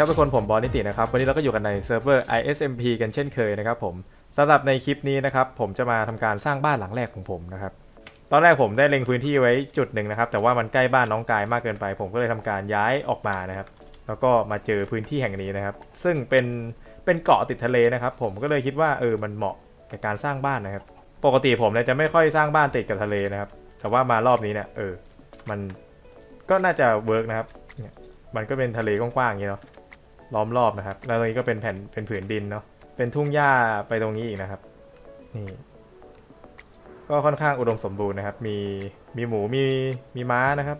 ครับทุกคนผมบอลนิตินะครับ วันนี้เราก็อยู่กันในเซิร์ฟเวอร์ ISMP กันเช่นเคยนะครับผมสำหรับในคลิปนี้นะครับ ผมจะมาทำการสร้างบ้านหลังแรกของผมนะครับ ตอนแรกผมได้เล็งพื้นที่ไว้จุดหนึ่งนะครับ แต่ว่ามันใกล้บ้านน้องกายมากเกินไป ผมก็เลยทำการย้ายออกมานะครับ แล้วก็มาเจอพื้นที่แห่งนี้นะครับ ซึ่งเป็นเป็นเกาะติดทะเลนะครับ ผมก็เลยคิดว่าเออมันเหมาะกับการสร้างบ้านนะครับ ปกติผมเนี่ยจะไม่ค่อยสร้างบ้านติดกับทะเลนะครับ แต่ว่ามารอบนี้เนี่ยเออ มันก็น่าจะเวิร์กนะครับเนี่ยมันก็เป็นทะเลกว้างๆอย่างนี้เนาะ ล้อมรอบนะครับ แล้วตรงนี้ก็เป็นแผ่นเป็นผืนดินเนาะ เป็นทุ่งหญ้าไปตรงนี้อีกนะครับ นี่ ก็ค่อนข้างอุดมสมบูรณ์นะครับ มีมีหมูมีมีม้านะครับ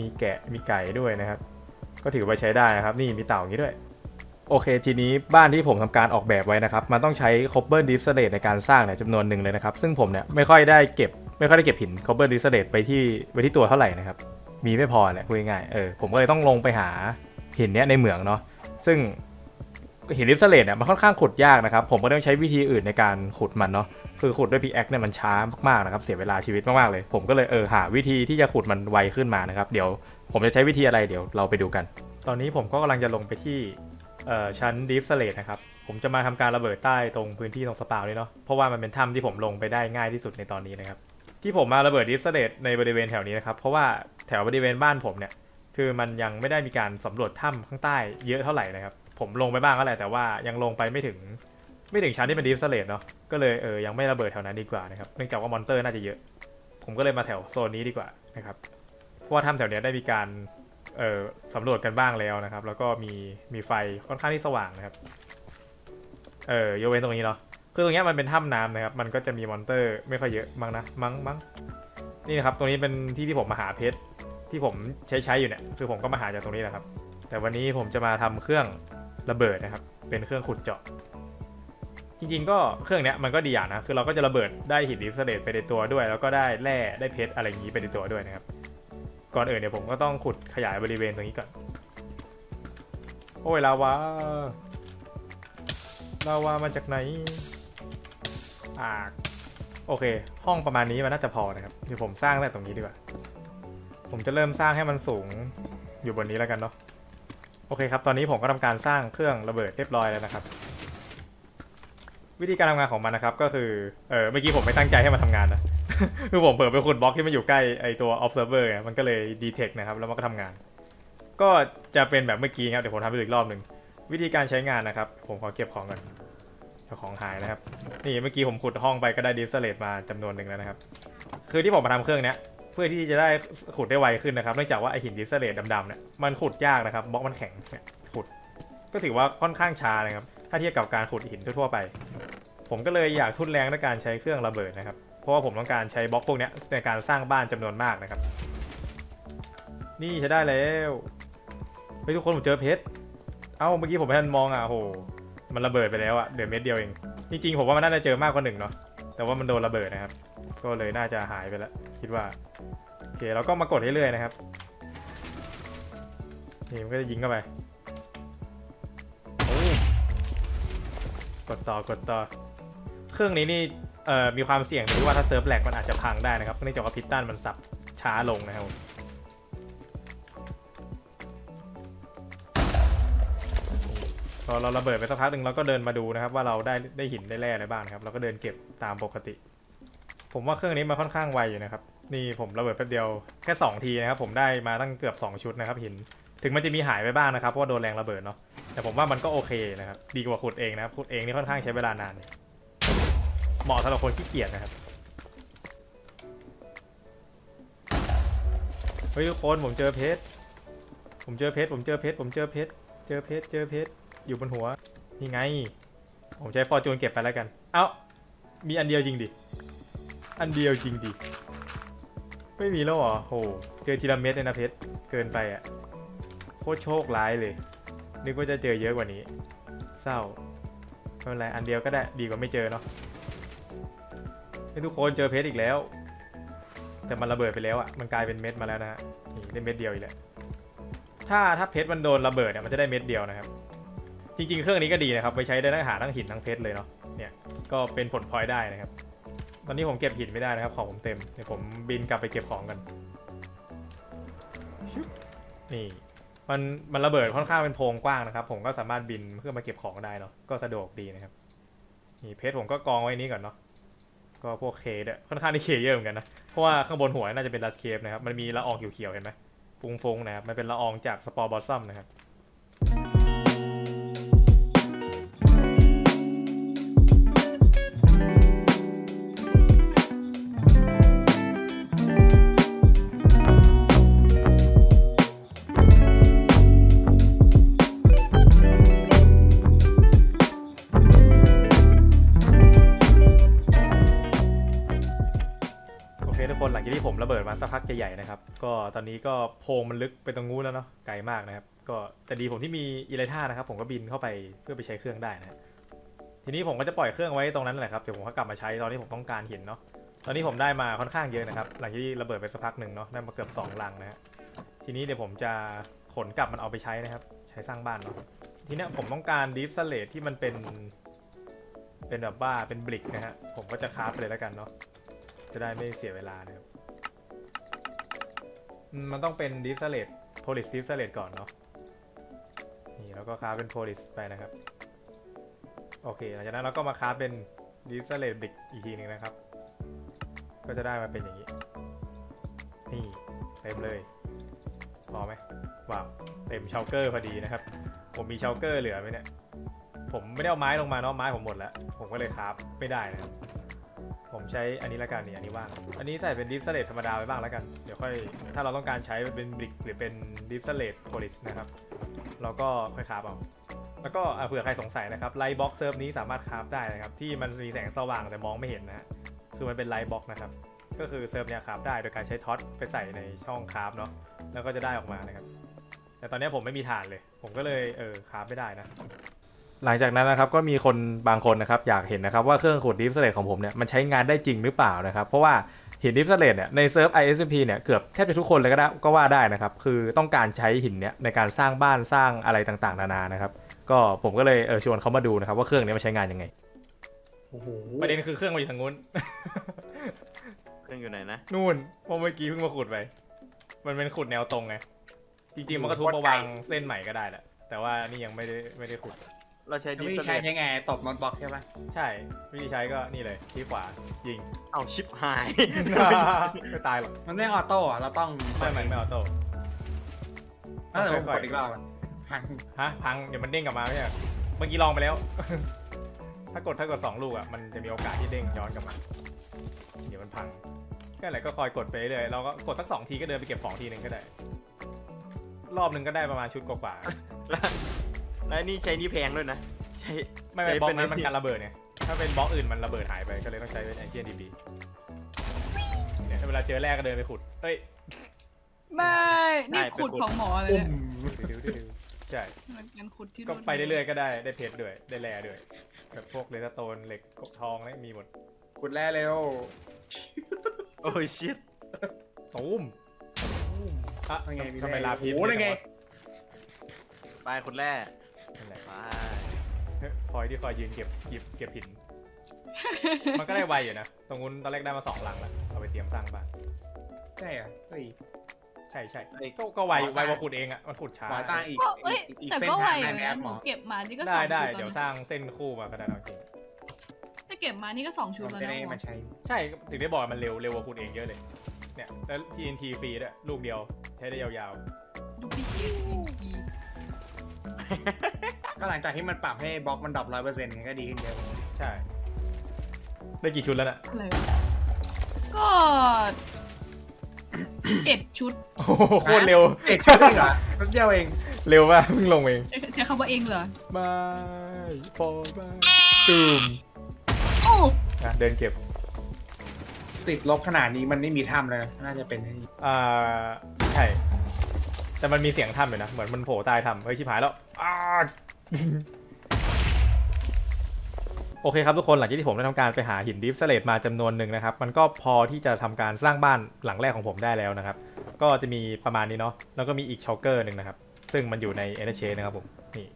มีแกะมีไก่ด้วยนะครับ ก็ถือว่าใช้ได้นะครับ นี่มีเต่าอย่างนี้ด้วยโอเค ทีนี้บ้านที่ผมทำการออกแบบไว้นะครับ มันต้องใช้ copper d i s t l a t e ในการสร้างเนี่ยจำนวนหนึ่งเลยนะครับ ซึ่งผมเนี่ยไม่ค่อยได้เก็บ ไม่ค่อยได้เก็บหิน copper d i s t l a t e ไปที่ไว้ที่ตัวเท่าไหร่นะครับ มีไม่พอแหละพูดง่ายๆเออผมก็เลยต้องลงไปหาหินเนี้ยในเหมืองเนาะ ซึ่งหินริฟสเลตเนี่ยมันค่อนข้างขุดยากนะครับ ผมก็ต้องใช้วิธีอื่นในการขุดมันเนาะคือขุดด้วยพีแอคเนี่ยมันช้ามากๆนะครับ เสียเวลาชีวิตมากๆเลย ผมก็เลยเออหาวิธีที่จะขุดมันไวขึ้นมานะครับ เดี๋ยวผมจะใช้วิธีอะไรเดี๋ยวเราไปดูกัน ตอนนี้ผมก็กำลังจะลงไปที่ชั้นดิฟสเลตนะครับ ผมจะมาทำการระเบิดใต้ตรงพื้นที่ตรงสปาวนี่เนาะเพราะว่ามันเป็นถ้ำที่ผมลงไปได้ง่ายที่สุดในตอนนี้นะครับที่ผมมาระเบิดดิฟสเลตในบริเวณแถวนี้นะครับเพราะว่าแถวบริเวณบ้านผมเนี่ย คือมันยังไม่ได้มีการสำรวจถ้ำข้างใต้เยอะเท่าไหร่นะครับ ผมลงไปบ้างก็แหละแต่ว่ายังลงไปไม่ถึงไม่ถึงชั้นที่เป็นดีฟสเลตเนาะก็เลยเออยังไม่ระเบิดแถวนั้นดีกว่านะครับเนื่องจากว่ามอนเตอร์น่าจะเยอะ ผมก็เลยมาแถวโซนนี้ดีกว่านะครับเพราะว่าถ้ำแถวเนี้ยได้มีการเออสำรวจกันบ้างแล้วนะครับ แล้วก็มีมีไฟค่อนข้างที่สว่างนะครับเออยกเว้นตรงนี้เนาะคือตรงเนี้ยมันเป็นถ้ำน้ำนะครับมันก็จะมีมอนเตอร์ไม่ค่อยเยอะมั้งนะมั้งมั้งนี่นะครับตรงนี้เป็นที่ที่ผมมาหาเพชร ที่ผมใช้ใช้อยู่เนี่ยคือผมก็มาหาจากตรงนี้แหละครับ แต่วันนี้ผมจะมาทำเครื่องระเบิดนะครับ เป็นเครื่องขุดเจาะ จริงๆ ก็เครื่องเนี้ยมันก็ดีอย่างนะ คือเราก็จะระเบิดได้หินดิฟเสเลตไปในตัวด้วย แล้วก็ได้แร่ได้เพชรอะไรอย่างนี้ไปในตัวด้วยนะครับ ก่อนอื่นเนี่ยผมก็ต้องขุดขยายบริเวณตรงนี้ก่อน โอ้ยลาวาลาวามาจากไหนอ่าโอเค ห้องประมาณนี้มันน่าจะพอนะครับเดี๋ยวผมสร้างได้ตรงนี้ดีกว่า ผมจะเริ่มสร้างให้มันสูงอยู่บนนี้แล้วกันเนาะโอเคครับ ตอนนี้ผมก็ทำการสร้างเครื่องระเบิดเรียบร้อยแล้วนะครับ วิธีการทำงานของมันนะครับ ก็คือเออเมื่อกี้ผมไม่ตั้งใจให้มันทำงานนะคือผมเปิดไปขุดบล็อกที่มันอยู่ใกล้ไอตัว observer มันก็เลย detect นะครับ แล้วมันก็ทำงาน ก็จะเป็นแบบเมื่อกี้ครับเดี๋ยวผมทำให้ดูอีกรอบหนึ่งวิธีการใช้งานนะครับ ผมขอเก็บของก่อนของหายนะครับ นี่เมื่อกี้ผมขุดห้องไปก็ได้ดิสเลตมาจำนวนหนึ่งแล้วนะครับ คือที่ผมมาทำเครื่องเนี้ย เพื่อที่จะได้ขุดได้ไวขึ้นนะครับเนื่องจากว่าไอหินดิฟสเลตดำๆเนี่ยมันขุดยากนะครับบล็อกมันแข็งเนี่ยขุด ก็ถือว่าค่อนข้างช้านะครับ ถ้าเทียบกับการขุดหินทั่วๆไป ผมก็เลยอยากทุนแรงด้วยการใช้เครื่องระเบิดนะครับ เพราะว่าผมต้องการใช้บล็อกพวกนี้ในการสร้างบ้านจำนวนมากนะครับ นี่ใช้ได้แล้วไปทุกคนผมเจอเพชรเอ้าเมื่อกี้ผมไม่ทันมองอะโหมันระเบิดไปแล้วอะเดือเม็ดเดียวเองจริงๆผมว่ามันน่าจะเจอมากกว่าหนึ่งเนาะแต่ว่ามันโดนระเบิดนะครับ ก็เลยน่าจะหายไปแล้วคิดว่าโอเคเราก็มากดเรื่อยๆนะครับนี่มันก็จะยิงเข้าไปโอ้กดต่อกดต่อ เครื่องนี้นี่เอ่อมีความเสี่ยงที่ว่าถ้าเซิร์ฟแหลกมันอาจจะพังได้นะครับเนื่องจากว่าพิสตันมันสับช้าลงนะครับพอเราระเบิดไปสักพักหนึ่งเราก็เดินมาดูนะครับ ว่าเราได้ได้หินได้แร่อะไรบ้างนะครับ เราก็เดินเก็บตามปกติ ผมว่าเครื่องนี้มันค่อนข้างไวอยู่นะครับ นี่ผมระเบิดแป๊บเดียวแค่ 2 ทีนะครับผมได้มาตั้งเกือบ 2 ชุดนะครับหิน ถึงมันจะมีหายไปบ้างนะครับเพราะว่าโดนแรงระเบิดเนาะ แต่ผมว่ามันก็โอเคนะครับ ดีกว่าขุดเองนะครับขุดเองนี่ค่อนข้างใช้เวลานาน เหมาะสำหรับคนขี้เกียจนะครับ เฮ้ยทุกคนผมเจอเพชร ผมเจอเพชร ผมเจอเพชร ผมเจอเพชร เจอเพชร เจอเพชร อยู่บนหัว นี่ไง ผมใช้ฟอร์จูนเก็บไปแล้วกัน เอ้า มีอันเดียวจริงดิ อันเดียวจริงดิ ไม่มีแล้วเหรอโห เจอทีละเม็ดเลยนะเพชร เกินไปอะ่ะ โคตรโชคร้ายเลย นึกว่าจะเจอเยอะกว่านี้ เศร้าไม่เป็นไร อันเดียวก็ได้ ดีกว่าไม่เจอเนาะให้ทุกคนเจอเพชรอีกแล้ว แต่มันระเบิดไปแล้วอะ่ะ มันกลายเป็นเม็ดมาแล้วนะฮะ นี่ได้เม็ดเดียวอีกแล้วถ้าถ้าเพชรมันโดนระเบิดเนี่ยมันจะได้เม็ดเดียวนะครับ จริง ๆ เครื่องนี้ก็ดีนะครับ ไปใช้ได้ทั้งหาทั้งหินทั้งเพชรเลยเนาะ เนี่ย ก็เป็นผลพลอยได้นะครับ ตอนนี้ผมเก็บหินไม่ได้นะครับของผมเต็ม เดี๋ยวผมบินกลับไปเก็บของกัน นี่ มันมันระเบิดค่อนข้างเป็นโพรงกว้างนะครับ ผมก็สามารถบินเพื่อมาเก็บของได้เนาะ ก็สะดวกดีนะครับ นี่เพชรผมก็กองไว้นี้ก่อนเนาะ ก็พวกเคเนี่ยค่อนข้างที่เคเยอะเหมือนกันนะ เพราะว่าข้างบนหัวน่าจะเป็นลัสเคฟนะครับ มันมีละอองเขียวๆเห็นไหมฟุ้งๆนะครับ มันเป็นละอองจากสปอร์บอสซัมนะครับ ใหญ่ๆนะครับ ก็ตอนนี้ก็โพงมันลึกไปตรงนู้นแล้วเนาะไกลมากนะครับ ก็แต่ดีผมที่มีอิเลท่านะครับ ผมก็บินเข้าไปเพื่อไปใช้เครื่องได้นะทีนี้ผมก็จะปล่อยเครื่องไว้ตรงนั้นแหละครับเดี๋ยวผมก็กลับมาใช้ตอนที่ผมต้องการหินเนาะตอนนี้ผมได้มาค่อนข้างเยอะนะครับ หลังจากที่ระเบิดไปสักพักหนึ่งเนาะได้มาเกือบสองลังนะฮะทีนี้เดี๋ยวผมจะขนกลับมันเอาไปใช้นะครับ ใช้สร้างบ้านเนาะทีนี้ผมต้องการดิฟสเลตที่มันเป็น เป็นแบบว่าเป็นบริกนะฮะผมก็จะคราฟไปเลยแล้วกันเนาะจะได้ไม่เสียเวลานะครับ มันต้องเป็นดิฟสเลตโพลิสดิฟสเลตก่อนเนาะนี่แล้วก็ค้าเป็นโพลิสไปนะครับ โอเคหลังจากนั้นเราก็มาค้าเป็นดิฟสเลตบิกอีกทีหนึ่งนะครับ ก็จะได้มาเป็นอย่างนี้ นี่เต็มเลยพอไหมว้าวเต็มเชลเกอร์พอดีนะครับ ผมมีเชลเกอร์เหลือไหมเนี่ยผมไม่ได้เอาไม้ลงมาเนาะไม้ผมหมดแล้ว ผมก็เลยคราฟไม่ได้นะครับ ผมใช้อันนี้ละกันนี่อันนี้ว่าง อันนี้ใส่เป็นดิฟสเลตธรรมดาไปบ้างแล้วกัน เดี๋ยวค่อยถ้าเราต้องการใช้เป็นบริกหรือเป็นดิฟสเลตโพลิสนะครับ เราก็ค่อยคราฟเอา แล้วก็เผื่อใครสงสัยนะครับไลท์บ็อกเซิร์ฟนี้สามารถคราฟได้นะครับ ที่มันมีแสงสว่างแต่มองไม่เห็นนะฮะคือมันเป็นไลท์บ็อกนะครับ ก็คือเซิร์ฟเนี่ยคราฟได้โดยการใช้ท็อตไปใส่ในช่องคราฟเนาะ แล้วก็จะได้ออกมานะครับ แต่ตอนนี้ผมไม่มีฐานเลย ผมก็เลยเออคราฟไม่ได้นะ หลังจากนั้นนะครับก็มีคนบางคนนะครับอยากเห็นนะครับว่าเครื่องขุดดิฟสเลตของผมเนี่ยมันใช้งานได้จริงหรือเปล่านะครับ เพราะว่าหินดิฟสเลตเนี่ยในเซิร์ฟ ISMP เนี่ยเกือบแทบจะทุกคนเลยก็ได้ก็ว่าได้นะครับ คือต้องการใช้หินเนี่ยในการสร้างบ้านสร้างอะไรต่างๆ นานานะครับก็ผมก็เลยเออชวนเขามาดูนะครับว่าเครื่องเนี้มันใช้งานยังไงโอ้โหประเด็นคือเครื่องมันอยู่ทางนู้น เครื่องอยู่ไหนนะนู่นเพราะเมื่อกี้เพิ่งมาขุดไปมันเป็นขุดแนวตรงไงจริงๆมันก็ทุบมาวางเส้นใหม่ก็ได้แหละแต่ว่านี่ยังไม่ได้ไม่ได้ขุด เราใช้ดิวิสธีเลใช้ตยังไงตบนอนบล็อกใช่ปะใช่ วิธีใช้ก็นี่เลยที่ขวายิง เอาชิปหาย ไม่ตายหรอกมันไม่ออโต้อะเราต้องไม่มันไม่ออโต้ถ้าแต่ผมค่กอยๆดอีกรอบอะพังฮะพังเดี๋ยวมันเด้งกลับมาไม่ใช่เหรอเมื่อกี้ลองไปแล้ว ถ้ากดถ้ากดสองลูกอะมันจะมีโอกาสที่เด้งย้อนกลับมา เดี๋ยวมันพังก็อะไรก็คอยกดไปเรื่อยเราก็กดสักสองทีก็เดินไปเก็บของทีหนึ่งก็ได้ รอบหนึ่งก็ได้ประมาณชุดกว่าแล้ว นี่ใช้นี่แพงด้วยนะ ใช้ๆไม่ไม่ใช้บล็อกเป็นนั้นมันไอ้การระเบิดไงถ้าเป็นบล็อกอื่นมันระเบิดหายไปก็เลยต้องใช้เป็นไอเทียนดีบีเนี่ยเวลาเจอแรกก็เดินไปขุดเอ้ยไม่ นี่ขุดของหมอเลยอุ้มเนี่ยดิวๆๆๆใช่มันการขุดที่ก็ไปเรื่อยๆก็ได้ได้เพชรด้วยได้แร่ด้วยแบบพวกเลสโตนเหล็กกบทองอะไรมีหมดกดแร่เร็วโอ้ยชิตตูมตูมอะยังไงมีทำไมแร่ลาพีโอ้โหยังไงไปคนแรก นั่นแหละไปพลอยที่คอยยืนเก็บเก็บเก็บหิน มันก็ได้ไวอยู่นะ ตรงนู้นตอนแรกได้มาสองลังแล้วเอาไปเตรียมสร้างบ้าน ใช่เหรอเฮ้ย ใช่ใช่ก็ก็ไวขอสไวร้าง กว่าขุดเองอะ มันขุดช้า ขอสร้างอีกก็เอ้ยอีกอีกแต่เส้นก็ไวทางอยู่ได้ไหมครับนะหหมนูอเก็บมานี่ก็สได้องได้ชุดเดี๋ยวแล้วสนะร้างเส้นคู่มาก็ได้เอาจริง ถ้าเก็บมานี่ก็สองชุดผมแล้วจะนะได้หมอมาใช้ ใช่ถึงได้บอกว่ามันเร็วเร็วกว่าขุดเองเยอะเลย เนี่ยแล้ว TNT ฟรีด้วยลูกเดียวใช้ได้ยาวดูพี่เคียดี ก็หลังจากที่มันปรับให้บล็อกมันดรอปร้อยเปอร์เซ็นต์ก็ดีขึ้นเยอะๆใช่ ได้กี่ชุดแล้วน่ะเลยก็เจ็ดชุด โอ้โหโคตรเร็ว เจ็ดชุดเองเหรอแป๊บเดียวเองเร็วมากเพิ่งลงเอง ใช้ใช้คำว่าเองเหรอ บายฟอร์บายตูมโอ้นะเดินเก็บ ติดลบขนาดนี้มันไม่มีถ้ำเลยนะน่าจะเป็นไอ้นี่อ่า ใช่ แต่มันมีเสียงทำอยู่นะ เหมือนมันโผล่ใต้ทำเฮ้ยชิบหายแล้วอ้า โอเคครับทุกคนหลังจากที่ผมได้ทำการไปหาหินดิฟสเลตมาจำนวนหนึ่งนะครับ มันก็พอที่จะทำการสร้างบ้านหลังแรกของผมได้แล้วนะครับ ก็จะมีประมาณนี้เนาะแล้วก็มีอีกช็อคเกอร์หนึ่งนะครับ ซึ่งมันอยู่ในเอเนเชนะครับผมนี่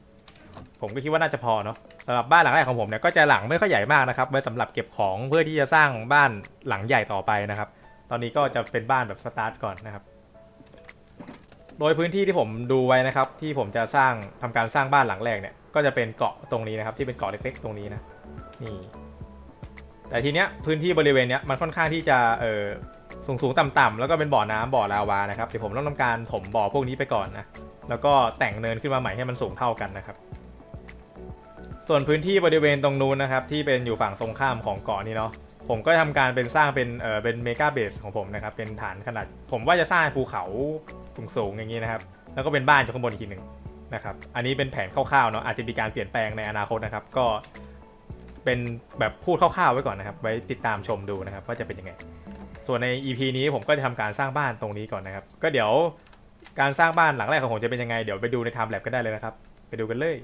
ผมก็คิดว่าน่าจะพอเนาะสำหรับบ้านหลังแรกของผมเนี่ยก็จะหลังไม่ค่อยใหญ่มากนะครับไว้สำหรับเก็บของเพื่อที่จะสร้างบ้านหลังใหญ่ต่อไปนะครับ ตอนนี้ก็จะเป็นบ้านแบบสตาร์ทก่อนนะครับ โดยพื้นที่ที่ผมดูไว้นะครับ ที่ผมจะสร้างทำการสร้างบ้านหลังแรกเนี่ย ก็จะเป็นเกาะตรงนี้นะครับ ที่เป็นเกาะเล็กๆตรงนี้นะนี่ แต่ทีเนี้ยพื้นที่บริเวณเนี้ยมันค่อนข้างที่จะเออสูงสูงๆต่ำๆแล้วก็เป็นบ่อน้ำบ่อลาวานะครับเดี๋ยวผมต้องทำการถมบ่อพวกนี้ไปก่อนนะแล้วก็แต่งเนินขึ้นมาใหม่ให้มันสูงเท่ากันนะครับ ส่วนพื้นที่บริเวณตรงนู้นนะครับ ที่เป็นอยู่ฝั่งตรงข้ามของเกาะนี้เนาะ ผมก็ทำการเป็นสร้างเป็นเออเป็นเมกาเบสของผมนะครับ เป็นฐานขนาด ผมว่าจะสร้างภูเขาสูงๆอย่างนี้นะครับ แล้วก็เป็นบ้านอยู่ข้างบนอีกทีหนึ่งนะครับ อันนี้เป็นแผนคร่าวๆเนาะอาจจะมีการเปลี่ยนแปลงในอนาคตนะครับ ก็เป็นแบบพูดคร่าวๆไว้ก่อนนะครับ ไว้ติดตามชมดูนะครับว่าจะเป็นยังไง ส่วนใน EP นี้ผมก็จะทำการสร้างบ้านตรงนี้ก่อนนะครับ ก็เดี๋ยวการสร้างบ้านหลังแรกของผมจะเป็นยังไง เดี๋ยวไปดูใน Time Lab กันได้เลยนะครับ ไปดูกันเลย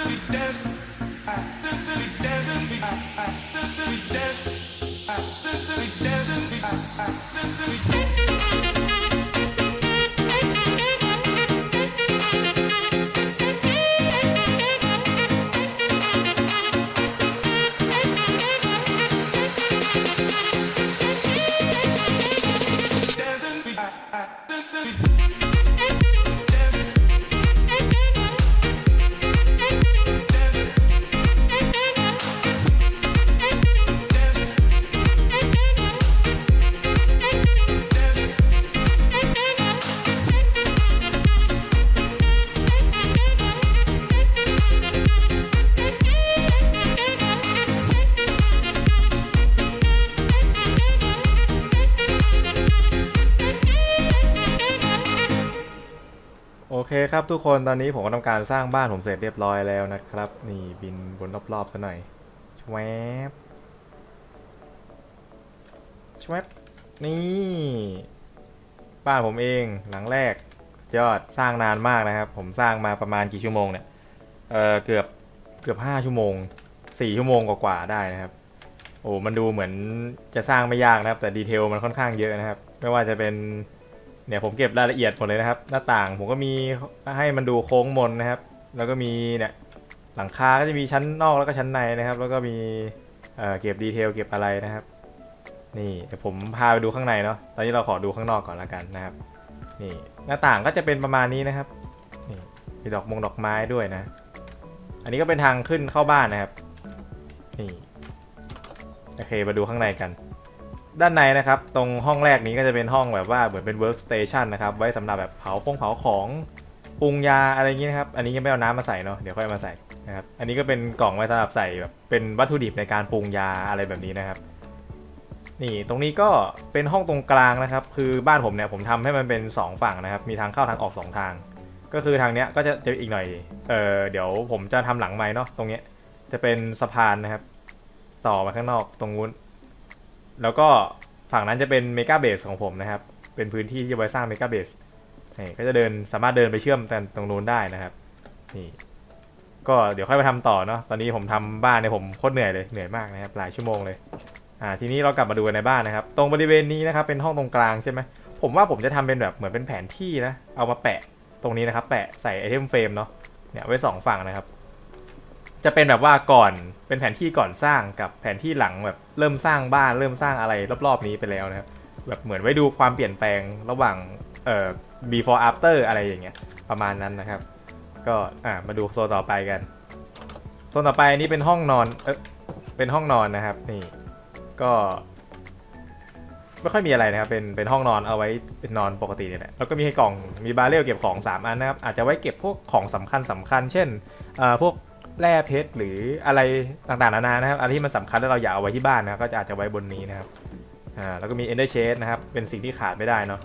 after the desk, after. ครับทุกคนตอนนี้ผมก็ทำการสร้างบ้านผมเสร็จเรียบร้อยแล้วนะครับ นี่บินบนรอบๆซะหน่อยชวบชวบนี่ บ้านผมเองหลังแรก ยอดสร้างนานมากนะครับ ผมสร้างมาประมาณกี่ชั่วโมงเนี่ยเออเกือบเกือบห้าชั่วโมงสี่ชั่วโมงกว่าๆได้นะครับ โอ้มันดูเหมือนจะสร้างไม่ยากนะครับ แต่ดีเทลมันค่อนข้างเยอะนะครับ ไม่ว่าจะเป็น เนี่ยผมเก็บรายละเอียดหมดเลยนะครับ หน้าต่างผมก็มีให้มันดูโค้งมนนะครับ แล้วก็มีเนี่ยหลังคาก็จะมีชั้นนอกแล้วก็ชั้นในนะครับ แล้วก็มีเเก็บดีเทลเก็บอะไรนะครับ นี่เดี๋ยวผมพาไปดูข้างในเนาะตอนนี้เราขอดูข้างนอกก่อนละกันนะครับ นี่หน้าต่างก็จะเป็นประมาณนี้นะครับนี่มีดอกมงดอกไม้ด้วยนะ อันนี้ก็เป็นทางขึ้นเข้าบ้านนะครับ นี่โอเคมาดูข้างในกัน ด้านในนะครับ ตรงห้องแรกนี้ก็จะเป็นห้องแบบว่าเหมือนเป็นเวิร์กสเตชันนะครับ ไว้สำหรับแบบเผาพงเผาของปรุงยาอะไรอย่างนี้นะครับ อันนี้ยังไม่เอาน้ำมาใส่เนาะเดี๋ยวค่อยมาใส่นะครับอันนี้ก็เป็นกล่องไว้สำหรับใส่แบบเป็นวัตถุดิบในการปรุงยาอะไรแบบนี้นะครับ นี่ตรงนี้ก็เป็นห้องตรงกลางนะครับ คือบ้านผมเนี่ยผมทำให้มันเป็น 2 ฝั่งนะครับ มีทางเข้าทางออก 2 ทาง ก็คือทางเนี้ยก็จะจะอีกหน่อยเออเดี๋ยวผมจะทำหลังไม้เนาะตรงเนี้ยจะเป็นสะพานนะครับ ต่อมาข้างนอกตรงนู้น แล้วก็ฝั่งนั้นจะเป็นเมกาเบสของผมนะครับ เป็นพื้นที่ที่จะไว้สร้างเมกาเบสนี่ก็จะเดินสามารถเดินไปเชื่อมกันตรงนู้นได้นะครับ นี่ ก็เดี๋ยวค่อยไปทำต่อเนาะ ตอนนี้ผมทำบ้านเนี่ยผมโคตรเหนื่อยเลย เหนื่อยมากนะครับ หลายชั่วโมงเลย อ่า ทีนี้เรากลับมาดูในบ้านนะครับ ตรงบริเวณนี้นะครับ เป็นห้องตรงกลางใช่ไหม ผมว่าผมจะทำเป็นแบบเหมือนเป็นแผนที่นะ เอามาแปะตรงนี้นะครับ แปะใส่ไอเทมเฟรมเนาะ เนี่ยไว้สองฝั่งนะครับ จะเป็นแบบว่าก่อนเป็นแผนที่ก่อนสร้างกับแผนที่หลังแบบเริ่มสร้างบ้านเริ่มสร้างอะไรรอบๆนี้ไปแล้วนะครับแบบเหมือนไว้ดูความเปลี่ยนแปลงระหว่างเอ่อ before after อะไรอย่างเงี้ยประมาณนั้นนะครับ ก็อ่ามาดูโซนต่อไปกันโซนต่อไปอันนี้เป็นห้องนอนเออเป็นห้องนอนนะครับนี่ก็ไม่ค่อยมีอะไรนะครับ เป็น เป็นห้องนอนเอาไว้เป็นนอนปกติเนี่ยแหละ แล้วก็มีให้กล่อง มีบาเรลเก็บของ 3 อันนะครับ อาจจะไว้เก็บพวกของสำคัญสคัญ เช่นเอ่อพวก แร่เพชรหรืออะไรต่างๆนานานะครับ อะไรที่มันสำคัญแล้วเราอยากเอาไว้ที่บ้านนะครับก็จะอาจจะไว้บนนี้นะครับอ่าแล้วก็มี Ender Shade นะครับ เป็นสิ่งที่ขาดไม่ได้เนาะ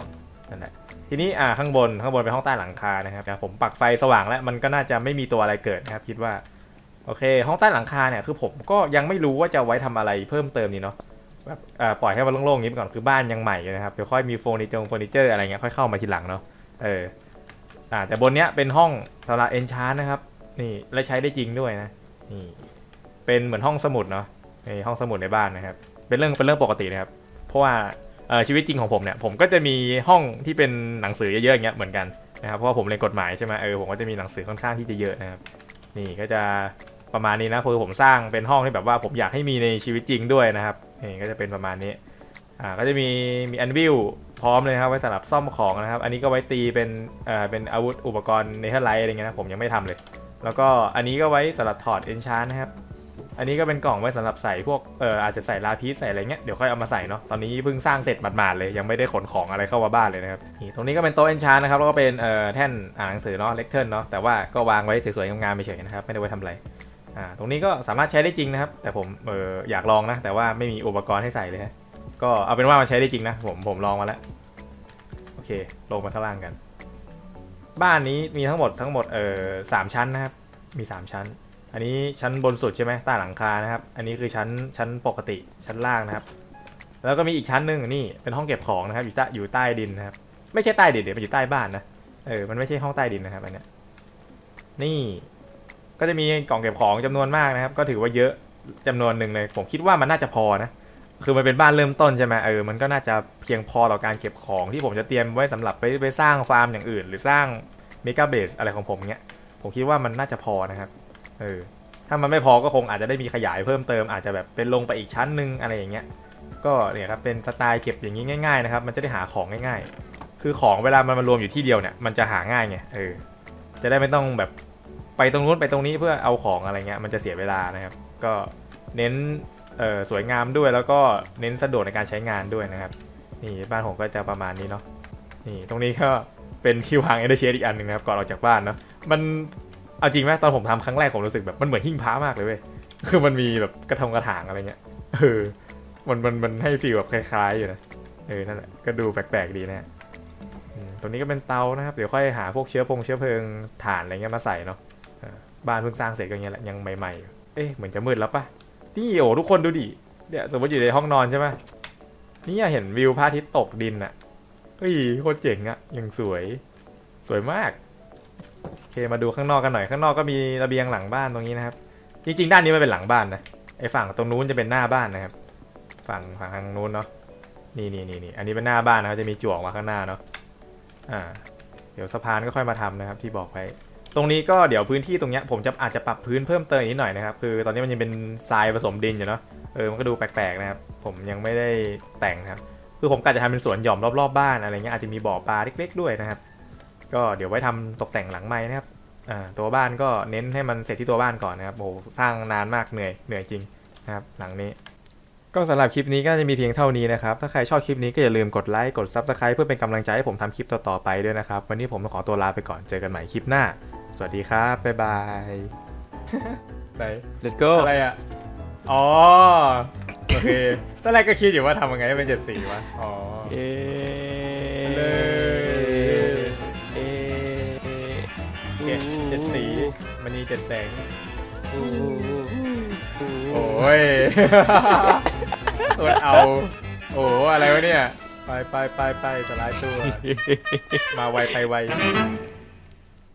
นั่นแหละทีนี้อ่าข้างบนข้างบนเป็นห้องใต้หลังคานะครับนะผมปักไฟสว่างแล้วมันก็น่าจะไม่มีตัวอะไรเกิดนะครับ คิดว่าโอเค ห้องใต้หลังคาเนี่ยคือผมก็ยังไม่รู้ว่าจะไว้ทำอะไรเพิ่มเติมนี่เนาะแบบเอ่อปล่อยให้มันโล่งๆอย่างนี้ไปก่อนคือบ้านยังใหม่อยู่นะครับเดี๋ยวค่อยมีเฟอร์นิเจอร์เฟอร์นิเจอร์อะไรเงี้ยค่อยเข้ามาทีหลังเนาะเอออ่าแต่บนเนี้ยเป็นห้องสำหรับเอนชานนะครับ นี่และใช้ได้จริงด้วยนะนี่เป็นเหมือนห้องสมุดเนาะนี่ห้องสมุดในบ้านนะครับ เป็นเรื่องเป็นเรื่องปกตินะครับ เพราะว่าเอ่อชีวิตจริงของผมเนี่ยผมก็จะมีห้องที่เป็นหนังสือเยอะๆอย่างเงี้ยเหมือนกันนะครับเพราะว่าผมเรียนกฎหมายใช่ไหมเออผมก็จะมีหนังสือค่อนข้างที่จะเยอะนะครับ นี่ก็จะประมาณนี้นะคือผมสร้างเป็นห้องที่แบบว่าผมอยากให้มีในชีวิตจริงด้วยนะครับนี่ก็จะเป็นประมาณนี้อ่าก็จะมีมีอันวิลพร้อมเลยนะครับไว้สำหรับซ่อมของนะครับ อันนี้ก็ไว้ตีเป็นเอ่อเป็นอาวุธอุปกรณ์เนเธอร์ไลท์อะไรเงี้ยนะผมยังไม่ทำเลย แล้วก็อันนี้ก็ไว้สำหรับถอดเอนชานนะครับ อันนี้ก็เป็นกล่องไว้สำหรับใส่พวกเอ่ออาจจะใส่ลาพีสใส่อะไรเงี้ยเดี๋ยวค่อยเอามาใส่เนาะตอนนี้เพิ่งสร้างเสร็จหมาดๆเลยยังไม่ได้ขนของอะไรเข้ามาบ้านเลยนะครับนี่ตรงนี้ก็เป็นโต๊ะเอนชานนะครับแล้วก็เป็นเอ่อแท่นอ่านหนังสือเนาะเลคเทิร์เนาะแต่ว่าก็วางไว้สวยๆงามๆเฉยนะครับไม่ได้ไว้ทำอะไรอ่าตรงนี้ก็สามารถใช้ได้จริงนะครับ แต่ผมเอออยากลองนะ แต่ว่าไม่มีอุปกรณ์ให้ใส่เลยฮะก็เอาเป็นว่ามันใช้ได้จริงนะผมผมลองมาแล้วโอเค ลงมาข้างล่างกัน บ้านนี้มีทั้งหมดทั้งหมดเอ่อสามชั้นนะครับ มีสามชั้น อันนี้ชั้นบนสุดใช่ไหมใต้หลังคานะครับ อันนี้คือชั้นชั้นปกติชั้นล่างนะครับ แล้วก็มีอีกชั้นหนึ่งนี่เป็นห้องเก็บของนะครับ อยู่ใต้อยู่ใต้ดินนะครับ ไม่ใช่ใต้ดินเดี๋ยวมันอยู่ใต้บ้านนะเออมันไม่ใช่ห้องใต้ดินนะครับอันเนี้ยนี่ก็จะมีกล่องเก็บของจำนวนมากนะครับ ก็ถือว่าเยอะจำนวนหนึ่งเลย ผมคิดว่ามันน่าจะพอนะ คือมันเป็นบ้านเริ่มต้นใช่ไหมเออมันก็น่าจะเพียงพอต่อการเก็บของที่ผมจะเตรียมไว้สำหรับไปไปสร้างฟาร์มอย่างอื่น หรือสร้างเมกาเบสอะไรของผมเนี้ยผมคิดว่ามันน่าจะพอนะครับเออถ้ามันไม่พอก็คงอาจจะได้มีขยายเพิ่มเติมอาจจะแบบเป็นลงไปอีกชั้นหนึ่งอะไรอย่างเงี้ยก็เนี่ยครับเป็นสไตล์เก็บอย่างนี้ง่ายๆนะครับมันจะได้หาของง่าย ๆ คือของเวลามันมารวมอยู่ที่เดียวเนี่ยมันจะหาง่ายไงเออจะได้ไม่ต้องแบบไปตรงนู้นไปตรงนี้เพื่อเอาของอะไรเงี้ยมันจะเสียเวลานะครับ ก็ เน้นสวยงามด้วยแล้วก็เน้นสะดวกในการใช้งานด้วยนะครับ นี่บ้านผมก็จะประมาณนี้เนาะนี่ตรงนี้ก็เป็นที่วางเอเดเชอีกอันหนึ่งนะครับก่อนออกจากบ้านเนาะมันเอาจริงไหมตอนผมทำครั้งแรกผมรู้สึกแบบมันเหมือนหิ้งพระมากเลยเว้ยคือมันมีแบบกระทงกระถางอะไรเงี้ยเออมันมันมันให้ฟีลแบบคล้ายๆอยู่นะเออนั่นแหละก็ดูแปลกๆดีนะตรงนี้ก็เป็นเตานะครับ เดี๋ยวค่อยหาพวกเชื้อพงเชื้อเพลิงถ่านอะไรเงี้ยมาใส่เนาะบ้านเพิ่งสร้างเสร็จก็ย่างเงี้ยแหละยังใหม่ๆเอ๊ะเหมือนจะมืดแล้วปะ นี่โอ้ทุกคนดูดิเนี่ยสมมติอยู่ในห้องนอนใช่ไหมนี่เห็นวิวพระอาทิตย์ตกดินอะเฮ้ยโคตรเจ๋งอะยังสวย สวยมากโอเคมาดูข้างนอกกันหน่อยข้างนอกก็มีระเบียงหลังบ้านตรงนี้นะครับ จริงๆ ด้านนี้มันเป็นหลังบ้านนะไอ้ฝั่งตรงนู้นจะเป็นหน้าบ้านนะครับ ฝั่งฝั่งทางนู้นเนาะนี่นี่นี่นี่อันนี้เป็นหน้าบ้านนะครับจะมีจั่วออกมาข้างหน้าเนาะอ่า เดี๋ยวสะพานก็ค่อยมาทำนะครับ ที่บอกไว้ ตรงนี้ก็เดี๋ยวพื้นที่ตรงเนี้ยผมจะอาจจะปรับพื้นเพิ่มเติมอีกนิดหน่อยนะครับ คือตอนนี้มันยังเป็นทรายผสมดินอยู่เนาะเออมันก็ดูแปลกๆนะครับ ผมยังไม่ได้แต่งนะครับ คือผมกะจะทำเป็นสวนหย่อมรอบๆบ้านอะไรเงี้ยอาจจะมีบ่อปลาเล็กๆด้วยนะครับ ก็เดี๋ยวไว้ทำตกแต่งหลังไม้นะครับอ่าตัวบ้านก็เน้นให้มันเสร็จที่ตัวบ้านก่อนนะครับโอ้โหสร้างนานมากเหนื่อยเหนื่อยจริงนะครับ หลังนี้ ก็สำหรับคลิปนี้ก็จะมีเพียงเท่านี้นะครับ ถ้าใครชอบคลิปนี้ก็อย่าลืมกดไลค์กด Subscribe เพื่อเป็นกำลังใจให้ผมทำคลิปต่อๆไปด้วยนะครับ วันนี้ผมขอตัวลาไปก่อนเจอกันใหม่คลิปหน้า สวัสดีครับ บ๊ายบายไป let's go อะไรอะ อ๋อ โอเค ตอนแรกก็คิดอยู่ว่าทำยังไงให้เป็นเจ็ดสีวะ อ๋อเอ๊เลยเอ๊ะเจ็ดเจ็ดสีมันมีเจ็ดแสงโอ้ยโคตรเอา โอ้อะไรวะเนี่ย ไปไปไปไปสไลด์ตัว มาไวไปไว